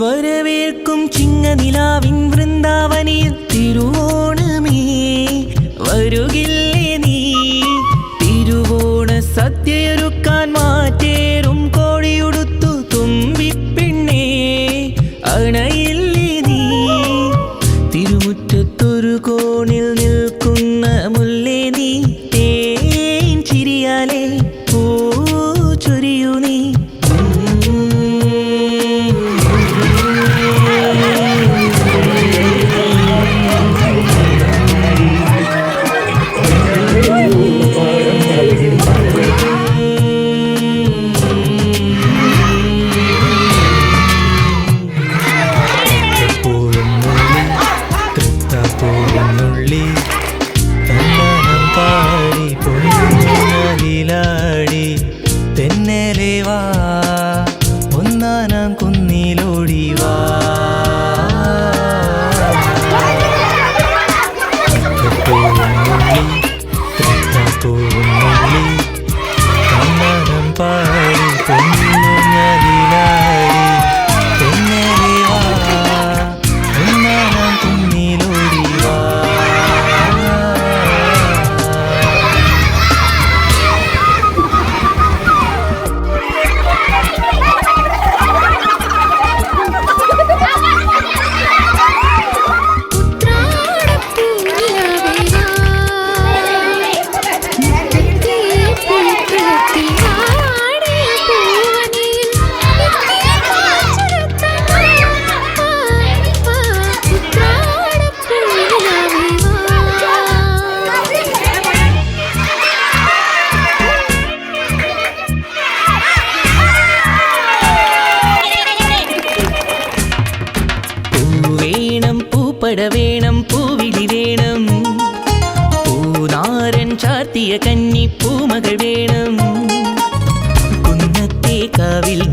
വരവേൽക്കും ചിങ്ങനിലാവിൻ വൃന്ദാവൻ பூப்பட வேணம் பூவிழி வேணும். பூநாரன் சாத்திய கன்னி பூமகள் வேணும். குன்னத்தே காவில்